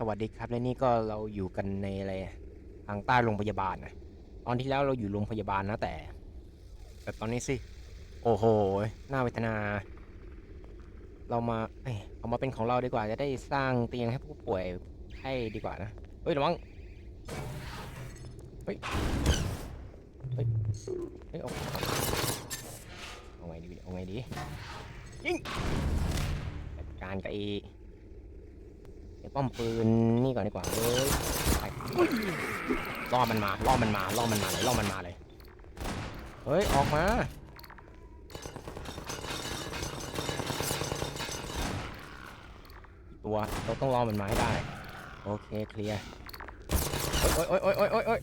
สวัสดีครับและนี่ก็เราอยู่กันในอะไรทางใต้โรงพยาบาลนะตอนที่แล้วเราอยู่โรงพยาบาลนะแต่ แต่ตอนนี้สิ โอ้โหน่าเวทนา เรามาเอ้ยเอามาเป็นของเราดีกว่าจะได้สร้างเตียงให้ผู้ป่วยให้ดีกว่านะเฮ้ยระวังเฮ้ยเฮ้ยเฮ้ยเอาเอาไงดีเอาไงดียิงจัดการกับไอ้ไอ้ป้อมปืนนี่ก่อนดีกว่าเอ้ยล่อมันมาล่อมันมาล่อมันมาเลยล่อมันมาเลย เฮ้ย ออกมา ตัวเราต้องล่อมันมาให้ได้ โอเค เคลียร์โอ๊ยโอ๊ยโอ๊ยโอ๊ยโอ๊ยโอ๊ย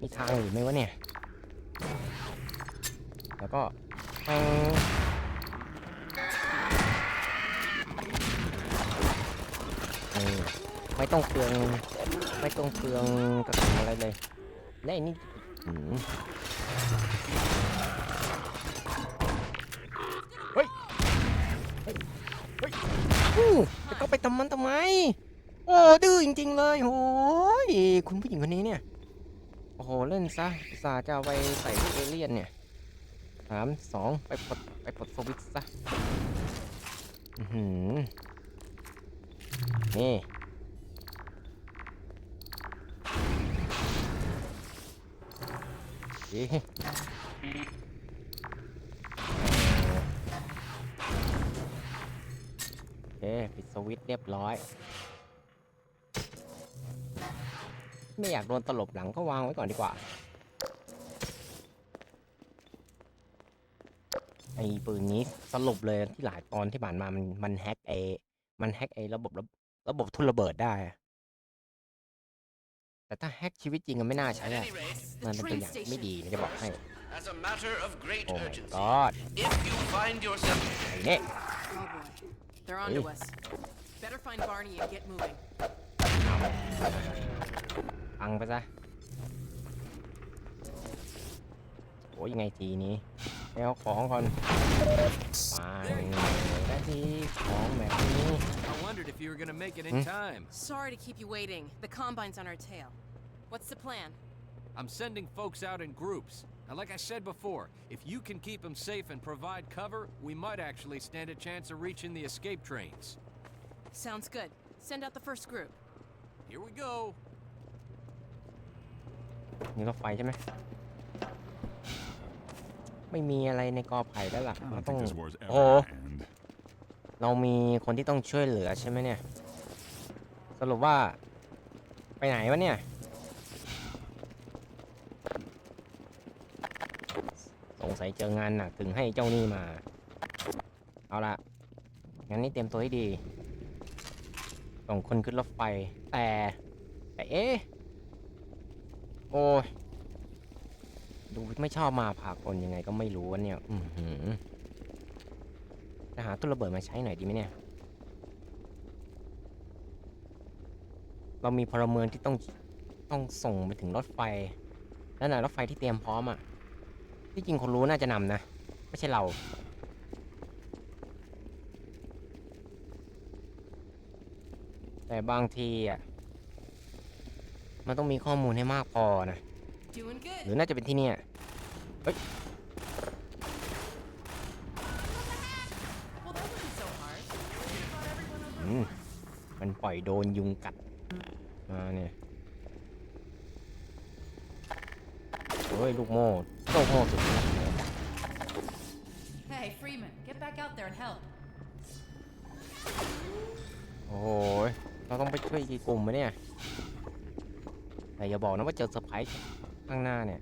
มีทางอื่นไหมวะเนี่ย แล้วก็เออ นี่ไม่ต้องเปลืองไม่ต้องเปลืองกระสุนอะไรเลย และไอ้นี่เฮ้ยเฮ้ยเฮ้ยจะก็ไปทำมันทำไม โอ้ดื้อจริง ๆ เลยโอ้ยคุณผู้หญิงคนนี้เนี่ย โอ้โห เล่นซะสาจะเอาไปใส่เอเลี่ยนเนี่ยสามสองไปปลดไปปลดสวิตช์ซะ อือหือ นี่ดีโอเคปิดสวิตช์เรียบร้อย ไม่อยากโดนตลบหลังก็วางไว้ก่อนดีกว่า ไอ้ปืนนี้สรุปเลยที่หลายตอนที่ผ่านมามันมันแฮกไอ มันแฮกไอระบบระระบบทุนระเบิดได้อะแต่ถ้าแฮกชีวิตจริงมันไม่น่าใช้ At อะ any rate, มันเป็นตัวอย่างไม่ดีนะจะบอกให้ as a matter of great โอ้ my urgency, god if you find yourself ไอ้เนี่ย Oh boy. They're onto Hey. us. Better find Barney and get moving. พังไปซะ โอ้ยยังไงทีนี้ไปเอาของก่อนปังได้ทีของแบบนี้ I wondered if you were gonna make it Hmm? in time. Sorry to keep you waiting. The Combine's on our tail. What's the plan? I'm sending folks out in groups. And like I said before, if you can keep them safe and provide cover, we might actually stand a chance of reaching the escape trains. Sounds good. Send out the first group. Here we go. นี่รถไฟใช่ไหม ไม่มีอะไรในกอไผ่แล้วล่ะ I เรา don't ต้อง think this war's ever โอ้ gonna end. เรามีคนที่ต้องช่วยเหลือใช่ไหมเนี่ย สรุปว่า ไปไหนวะเนี่ย สงสัยเจองานหนักถึงให้เจ้านี่มา เอาละงั้นนี่เตรียมตัวให้ดีส่งคนขึ้นรถไฟแต่แต่เอ๊ะโอ้ย ดูไม่ชอบมาพากลยังไงก็ไม่รู้วะเนี่ยอือหือจะหาตู้ระเบิดมาใช้หน่อยดีไหมเนี่ย เรามีพลเมืองที่ต้องต้องส่งไปถึงรถไฟนั่นน่ะรถไฟที่เตรียมพร้อมอะ ที่จริงคนรู้น่าจะนำนะ ไม่ใช่เรา แต่บางทีอะ มันต้องมีข้อมูลให้มากพอนะ Doing ห good. รือน่าจะเป็นที่เนี่ย Well, that wasn't so hard. Brought everyone over อืมมันปล่อยโดนยุงกัด มาเนี่ยเฮ้ย ลูกโม่ลูกโม่สุดยอดเลย Hey, Freeman, get back out there and help. โอ้โหยเราต้องไปช่วยกี่กลุ่มไหมเนี่ย แต่อย่าบอกนะว่าเจอเซอร์ไพรส์ข้างหน้าเนี่ย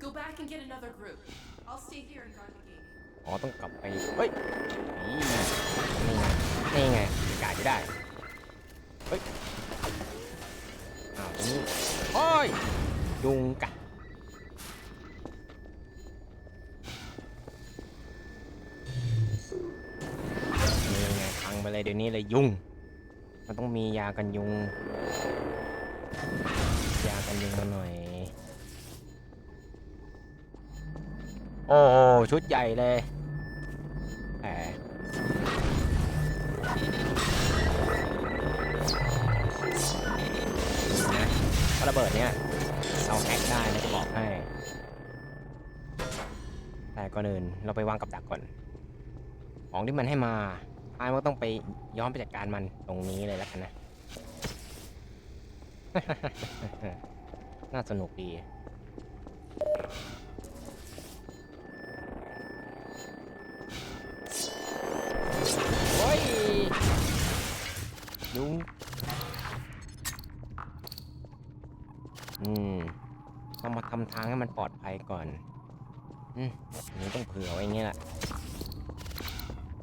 Go back and get another group. I'll stay here and guard the gate. อ๋อต้องกลับไปเฮ้ยนี่ไงนี่ไงกาจะได้เฮ้ยอ้าวตรงนี้โอ้ยยุงกัดนี่ไงพังไปเลยเดี๋ยวนี้เลยยุง มันต้องมียากันยุง ยากันยุงมาหน่อย โอ้ชุดใหญ่เลยแหมนะระเบิดเนี่ยเอาแฮกได้นะจะบอกให้ แต่ก่อนอื่นเราไปวางกับดักก่อน ของที่มันให้มาไอ้ก็ต้องไปย้อมไปจัดการมันตรงนี้เลยแล้วกันนะ น่าสนุกดี ยุงอืมต้องมาทำทางให้มันปลอดภัยก่อน อืมนี้ต้องเผื่อไว้อย่างงี้แหละ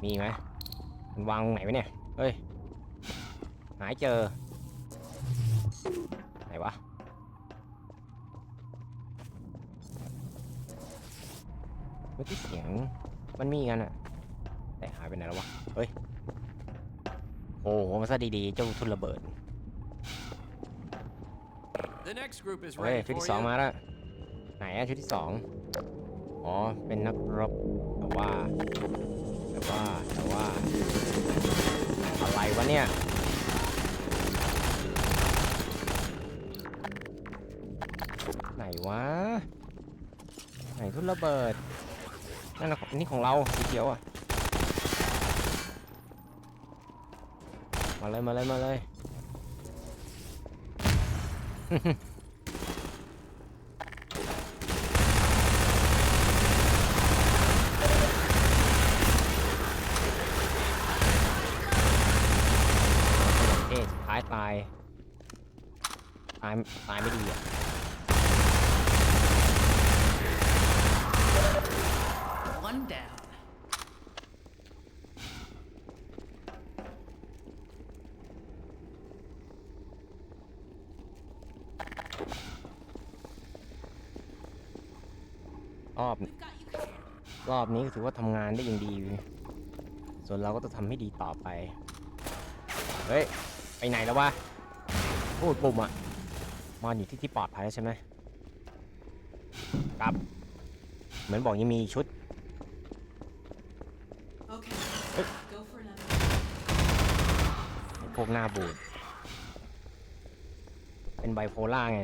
มีไหมมันวางตรงไหนไว้เนี่ย เฮ้ย หายเจอ ไหนวะ เมื่อกี้เสียง มันมีกันอะแต่หายไปไหนแล้ววะ เฮ้ย โอ้โหมาซะดีๆเจ้าทุนระเบิด The next group is เฮ้ย ready ชุด for ที่สอง you. มาแล้วไหนอะชุดที่สองอ๋อเป็นนักรบแต่ว่าแต่ว่าแต่ว่า อะไรวะเนี่ยไหนวะไหนทุนระเบิดนั่นนะนี่ของเราสีเขียวอะ มาเลยมาเลยมาเลยเท่สุดท้ายตาย ตาย ตายไม่ดีอะ One down. รอบ รอบนี้ก็ถือว่าทำงานได้อย่างดี ส่วนเราก็ต้องทำให้ดีต่อไป เฮ้ย ไปไหนแล้ววะพูดปุ่มอะมอนอยู่ที่ที่ปลอดภัยแล้วใช่ไหมครับ เหมือนบอกยังมีชุด Okay. Go for another. ไอ้พวกหน้าบูด เป็นไบโพล่าไง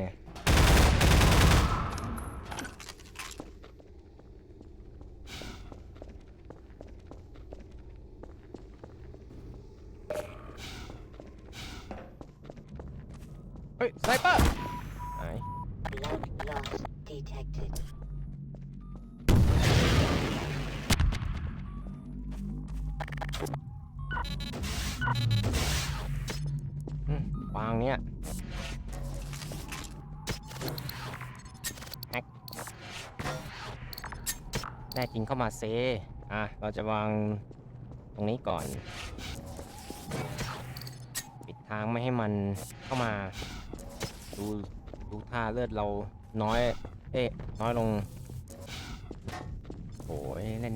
เฮ้ยสไนเปอร์ไหน Blood loss detected. อืมวางเนี้ยแฮกแน่จริงเข้ามาเซ อะ เราจะวางตรงนี้ก่อน ปิดทางไม่ให้มันเข้ามา ดูดูท่าเลือดเราน้อย เอ๊ะน้อยลงโอ้ยเล่น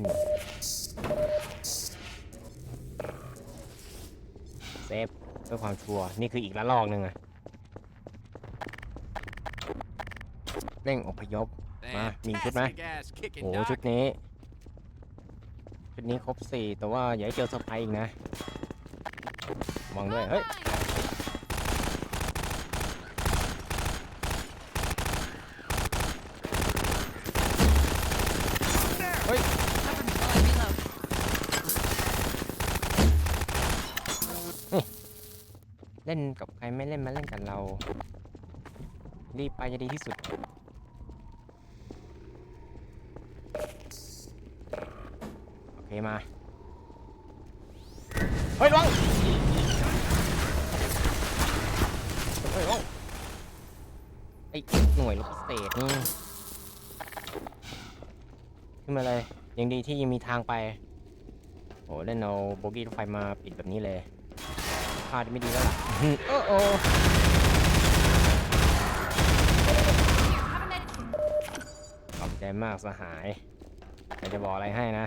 เซฟเพื่อความชัวร์นี่คืออีกละลอกหนึ่งอะเร่งอพยพมามีชุดไหมโอ้ชุดนี้ ชุดนี้ครบสี่แต่ว่าอย่าให้เจอเซไพรส์อีกนะมองด้วย เฮ้ย เฮ้ย Cover me while I reload. เล่นกับใครไม่เล่นมาเล่นกับเรา รีบไปจะดีที่สุด โอเคมา เฮ้ยระวังเฮ้ยระวังไอ้หน่วยรบพิเศษนี่ขึ้นมาเลย ยังดีที่ยังมีทางไป โอ้เล่นเอาโบกี้รถไฟมาปิดแบบนี้เลย พลาดไม่ดีแล้วล่ะโอ้โอ Here, have a med kit. ขอบใจมากสหายแต่จะบอกอะไรให้นะ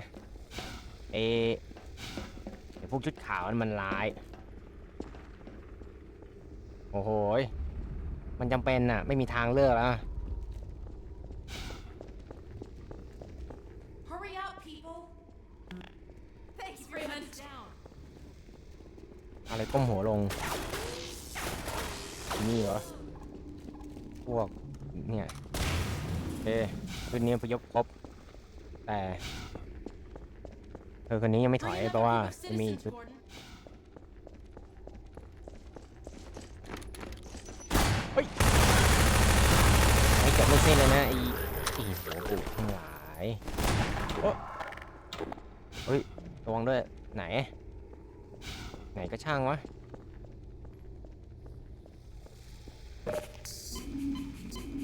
เอไอ้พวกชุดขาวนั่นมันร้าย โอ้โหยมันจำเป็นน่ะ ไม่มีทางเลือกแล้ว อะไรก้มหัวลง นี่เหรอ พวก เนี่ยเอคืนนี้พยพครบ แต่เธอคนนี้ยังไม่ถอยเพราะว่าจะมีชุด Gordon. ไม่จบไม่สิ้นเลยนะไอ้ไอ้หัวบุกทั้งหลายโอ้เฮ้ยระวังด้วย ไหน ไหน ก็ช่างวะ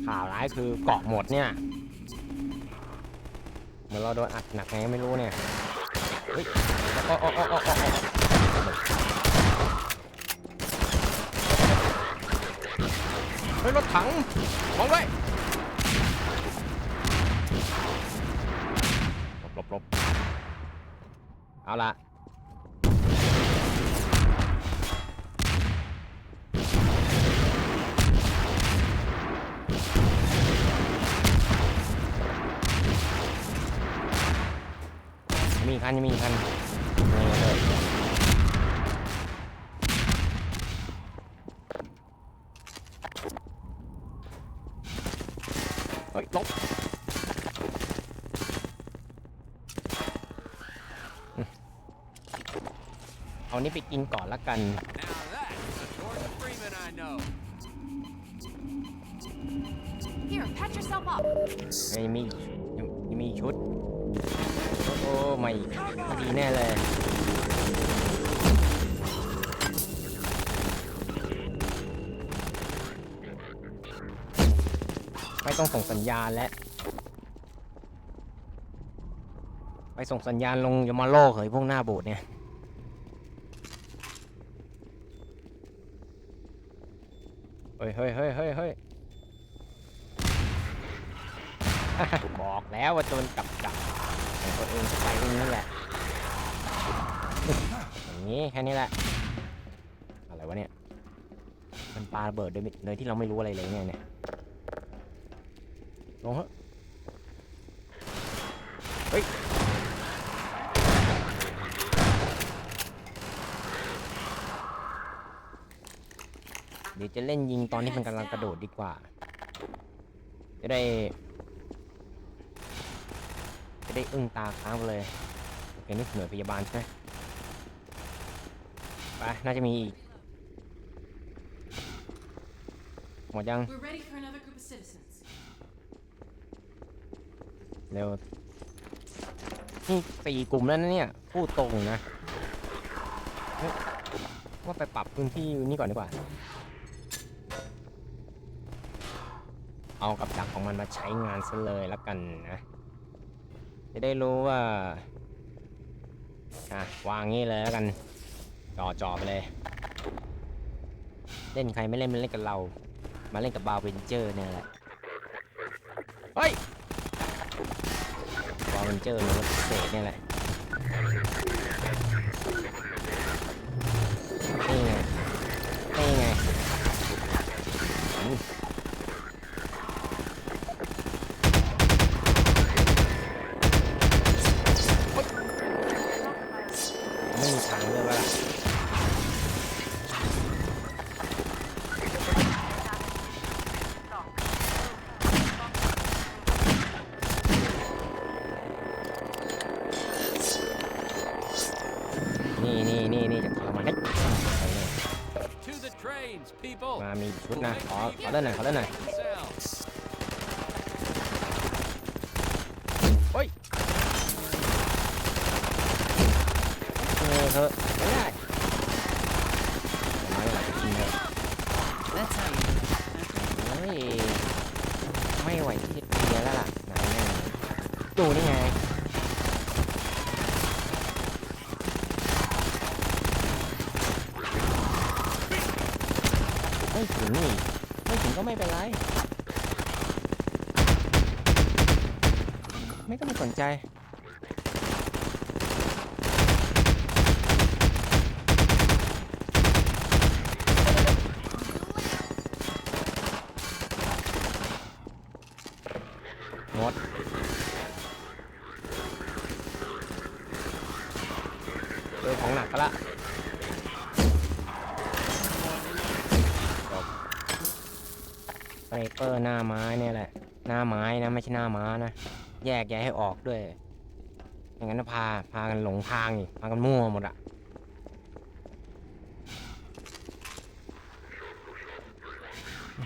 ข่าวร้ายคือเกาะหมดเนี่ย เหมือนเราโดนอัดหนักไงไม่รู้เนี่ย เฮ้ยโอ้โอ้โอ้โอ้โอ้โอ้เฮ้ยรถถังมองด้วยหลบหลบหลบเอาละ อีกคันยังมีอีกคันนี่เลยเฮ้ยหลบอืมเอานี้ไปกินก่อนละกัน Now that's a Gordon Freeman I know. Here, patch yourself up. เฮ้ยมียังยังมีชุดโอ้โหไม่ไม่ดีแน่เลยไม่ต้องส่งสัญญาณและไปส่งสัญญาณลงยมาโลกเหยพวกหน้าโบสถ์เนี่ยเฮ้ยเฮ้ยเฮ้ยเฮ้ยเฮ้ยบอกแล้วว่าโจรกลับกลับ ของตัวเองก็ไปตรงนี้แหละอย่างนี้แค่นี้แหละ อะไรวะเนี่ย มันปาระเบิดโดยไม่โดยที่เราไม่รู้อะไรเลยเนี่ยเนี่ยลงเถอะเฮ้ยเดี๋ยวจะเล่นยิงตอนที่มันกำลังกระโดดดีกว่า จะได้จะ ได้อึ้งตาค้างไปเลยโอเคนี่หน่วยพยาบาลใช่ไหมไปน่าจะมีอีกหมดยัง We're ready for another group of citizens. เร็วนี่สี่กลุ่มแล้วนะเนี่ยพูดตรงนะเฮ้ยว่าไปปรับพื้นที่นี่ก่อนดีกว่า เอากับดักของมันมาใช้งานซะเลยแล้วกันนะ จะได้รู้ว่า อะ วางงี้เลยแล้วกัน จ่อจ่อไปเลย เล่นใครไม่เล่นมันเล่นกับเรา มาเล่นกับบาวเวนเจอร์เนี่ยแหละ เฮ้ยบาวเวนเจอร์รถพิเศษเนี่ยแหละ มีทางเลยว่านี่นี่นี่นี่จะทรมานเล็ก To the trains, people. มามีชุดนะ ขอ ขอเล่นหน่อย ขอเล่นหน่อย Themselves. เฮ้ย เถอะไม่ได้ไหวจริงเลย That's how you do it. เฮ้ยไม่ไหวที่จะเคลียร์แล้วล่ะไหนแน่ดูนี่ไงไม่ถึงนี่ไม่ถึงก็ไม่เป็นไร ไม่ต้องไปสนใจ งดเจอของหนักก็ละจบ สไนเป อร์หน้าไม้เนี่ยแหละ หน้าไม้นะไม่ใช่หน้าม้านะ แยกแยะให้ออกด้วยอย่างนั้นนะพาพากันหลงทางอีกพากันมั่วหมดอะ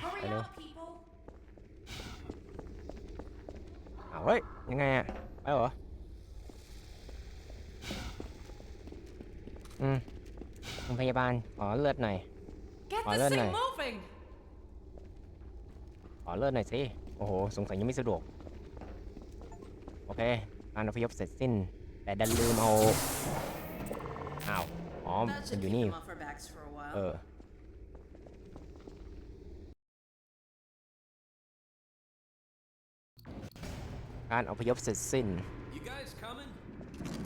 Hurry Hello. up, people. อ้าวเฮ้ย ยังไงอะไปเหรอ อืมคุณพยาบาลขอเลือดหน่อย Get Oh, this that thing night. moving. ขอ อเลื่อดหน่อยสิ โอ้โห สงสัยยังไม่สะดวก โอเค การอพยพเสร็จสิ้น แต่ดันลืมเอา อ้าว อ๋อ มันอยู่นี่ เออการอพยพเสร็จสิ้น You guys coming?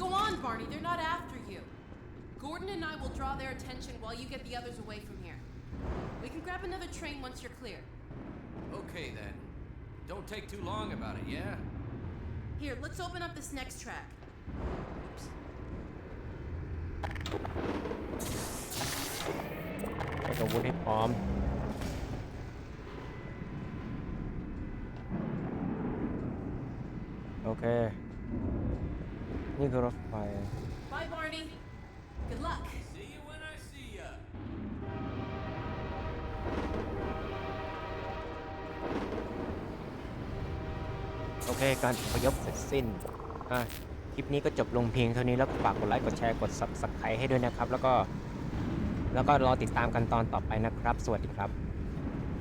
Go on, Barney. They're not after you. Gordon and I will draw their attention while you get the others away from here. We can grab another train once you're clear. Okay then. Don't take too long about it, yeah? Here, let's open up this next track. Oops. ใช้อาวุธให้พร้อมโอเคนี่คือรถไฟ Bye, Barney. Good luck. โอเคการอพยพเสร็จสิ้นคลิปนี้ก็จบลงเพียงเท่านี้แล้วฝากกดไลค์กดแชร์กด subscribe ให้ด้วยนะครับ แล้วก็ แล้วก็รอติดตามกันตอนต่อไปนะครับ สวัสดีครับ